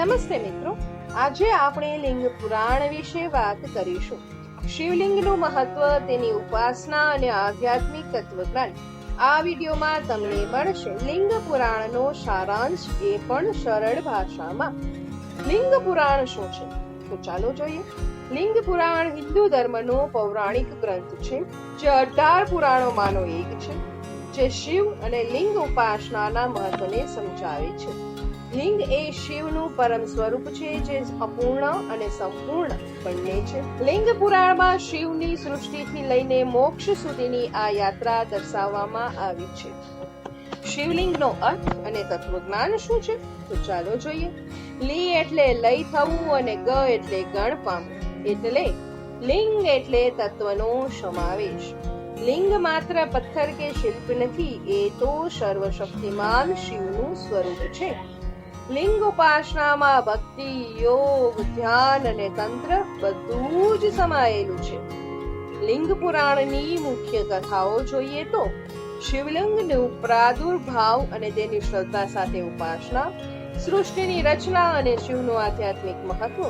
નમસ્તે મિત્રો. આજે આપણે લિંગ પુરાણ વિશે વાત કરીશું. શિવલિંગનું મહત્વ, તેની ઉપાસના અને આધ્યાત્મિક તત્વજ્ઞાન. આ વિડીયોમાં તમને મળશે લિંગ પુરાણનો સારાંશ એ પણ સરળ ભાષામાં. લિંગ પુરાણ શું છે? તો ચાલો જોઈએ. લિંગ પુરાણ હિન્દુ ધર્મનો પૌરાણિક ગ્રંથ છે, જે અઢાર પુરાણોમાંનો એક છે. જે શિવ અને લિંગ ઉપાસનાના મહત્વને સમજાવે છે. લિંગ એ શિવનું પરમ સ્વરૂપ છે, જે અપૂર્ણ અને સંપૂર્ણ બંને છે. લિંગ પુરાણમાં શિવની સૃષ્ટિથી લઈને મોક્ષ સુધીની આ યાત્રા દર્શાવવામાં આવી છે. શિવલિંગનો અર્થ અને તત્વજ્ઞાન શું છે? તો ચાલો જોઈએ. લી એટલે લય થવું અને ગ એટલે ગણ પામવું. એટલે લિંગ એટલે તત્વનો સમાવેશ. લિંગ માત્ર પથ્થર કે શિલ્પ નથી, એ તો સર્વશક્તિમાન શિવનું સ્વરૂપ છે. લિંગ ઉપાસનામાં ભક્તિ, યોગ, ધ્યાન અને તંત્ર બધું જ સમાયેલું છે. લિંગ પુરાણની મુખ્ય કથાઓ જોઈએ તો, શિવલિંગનું પ્રાદુર્ભાવ અને તેની શ્રદ્ધા સાથે ઉપાસના, સૃષ્ટિની રચના અને શિવનું આધ્યાત્મિક મહત્વ,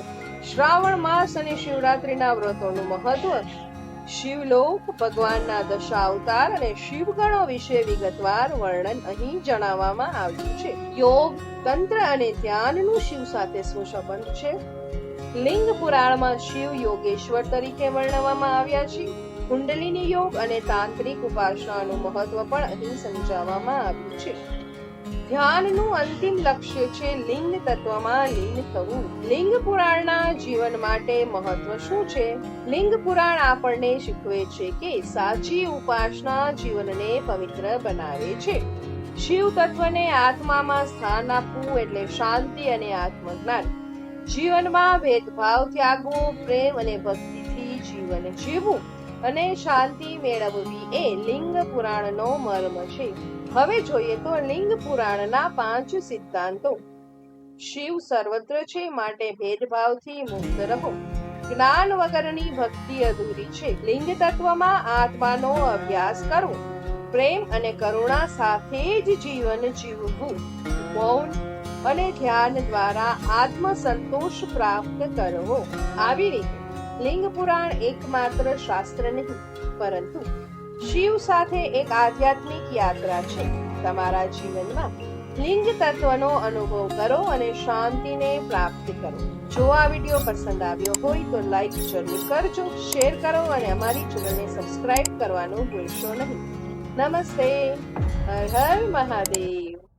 શ્રાવણ માસ અને શિવરાત્રીના વ્રતોનું મહત્વ શિવલોક ભગવાનના દશા અવતાર અને શિવગણો વિશે વિગતવાર વર્ણન અહીં જણાવવામાં આવ્યું છે. યોગ, તંત્ર અને ધ્યાનનું શિવ સાથે શું સંબંધ છે. લિંગ પુરાણમાં શિવ યોગેશ્વર તરીકે વર્ણવવામાં આવ્યા છે. કુંડલિની યોગ અને તાંત્રિક ઉપાસનાનું મહત્વ પણ અહીં સમજાવવામાં આવ્યું છે. ધ્યાનનું અંતિમ લક્ષ્ય છે લિંગ તત્વમાં લીન થવું. લિંગ પુરાણના જીવન માટે મહત્વ શું છે? લિંગ પુરાણ આપણને શીખવે છે કે સાચી ઉપાસના જીવનને પવિત્ર બનાવે છે. શિવ તત્વને આત્મામાં સ્થાન આપવું એટલે શાંતિ અને આત્મજ્ઞાન. જીવનમાં ભેદભાવ ત્યાગવો પ્રેમ અને ભક્તિથી જીવન જીવવું અને શાંતિ મેળવવી એ લિંગ પુરાણનો મર્મ છે. હવે જોઈએ તો લિંગ પુરાણના પાંચ સિદ્ધાંતો. શિવ સર્વત્ર છે, માટે ભેદભાવથી મુક્ત રહો. જ્ઞાન વગરની ભક્તિ અધૂરી છે. લિંગ તત્વમાં આત્માનો અભ્યાસ કરવો પ્રેમ અને કરુણા સાથે જ જીવન જીવવું. મૌન અને ધ્યાન દ્વારા આત્મ સંતોષ પ્રાપ્ત કરવો. આવી રીતે લિંગ પુરાણ એકમાત્ર શાસ્ત્ર નહીં, પરંતુ શિવ સાથે એક આધ્યાત્મિક યાત્રા છે. તમારા જીવનમાં લિંગ તત્વનો અનુભવ કરો અને શાંતિને પ્રાપ્ત કરો. જો આ વીડિયો પસંદ આવ્યો હોય તો લાઈક જરૂર કરજો શેર કરો અને અમારી ચેનલને સબસ્ક્રાઇબ કરવાનું ભૂલશો નહીં. નમસ્તે. હર મહાદેવ.